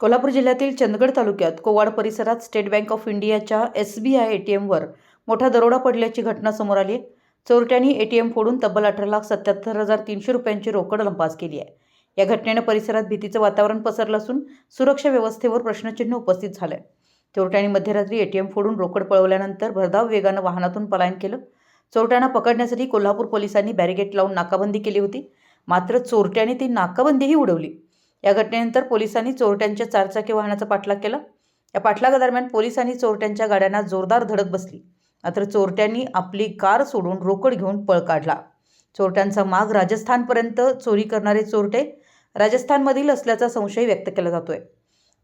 कोल्हापूर जिल्ह्यातील चंदगड तालुक्यात कोवाड परिसरात स्टेट बँक ऑफ इंडियाच्या S B I A T एमवर मोठा दरोडा पडल्याची घटना समोर आली आहे. चोरट्यांनी एम फोडून तब्बल अठरा लाख सत्याहत्तर हजार तीनशे रुपयांची रोकड लंपास केली आहे. या घटनेनं परिसरात भीतीचं वातावरण पसरलं असून सुरक्षा व्यवस्थेवर प्रश्नचिन्ह उपस्थित झालं आहे चोरट्यांनी मध्यरात्री ए टी एम फोडून रोकड पळवल्यानंतर भरधाव वेगानं वाहनातून पलायन केलं. चोरट्यांना पकडण्यासाठी कोल्हापूर पोलिसांनी बॅरिगेट लावून नाकाबंदी केली होती. मात्र चोरट्यांनी ती नाकाबंदीही उडवली. या घटनेनंतर पोलिसांनी चोरट्यांच्या चारचाकी वाहनाचा पाठलाग केला. या पाठलागादरम्यान पोलिसांनी चोरट्यांच्या गाड्यांना जोरदार धडक बसली. मात्र चोरट्यांनी आपली कार सोडून रोकड घेऊन पळ काढला. चोरट्यांचा माग राजस्थानपर्यंत चोरी करणारे चोरटे राजस्थानमधील असल्याचा संशय व्यक्त केला जातोय.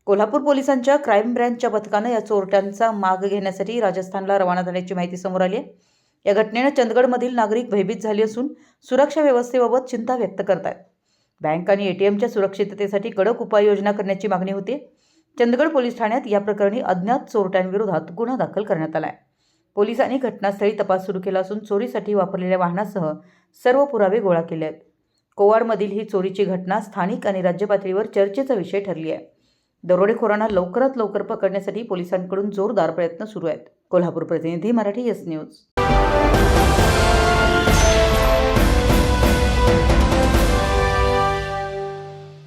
कोल्हापूर पोलिसांच्या क्राईम ब्रँचच्या पथकानं या चोरट्यांचा माग घेण्यासाठी राजस्थानला रवाना झाल्याची माहिती समोर आली आहे. या घटनेनं चंदगडमधील नागरिक भयभीत झाले असून सुरक्षा व्यवस्थेबाबत चिंता व्यक्त करत आहेत बँक आणि ए टी एमच्या सुरक्षिततेसाठी कडक उपाययोजना करण्याची मागणी होती. चंदगड पोलीस ठाण्यात या प्रकरणी अज्ञात चोरट्यांविरोधात गुन्हा दाखल करण्यात आला आहे पोलिसांनी घटनास्थळी तपास सुरू केला असून चोरीसाठी वापरलेल्या वाहनासह सर्व पुरावे गोळा केले आहेत कोवाडमधील ही चोरीची घटना स्थानिक आणि राज्य पातळीवर चर्चेचा विषय ठरली आहे. दरोडेखोरांना लवकरात लवकर पकडण्यासाठी पोलिसांकडून जोरदार प्रयत्न सुरू आहेत. कोल्हापूर प्रतिनिधी मराठी एस न्यूज.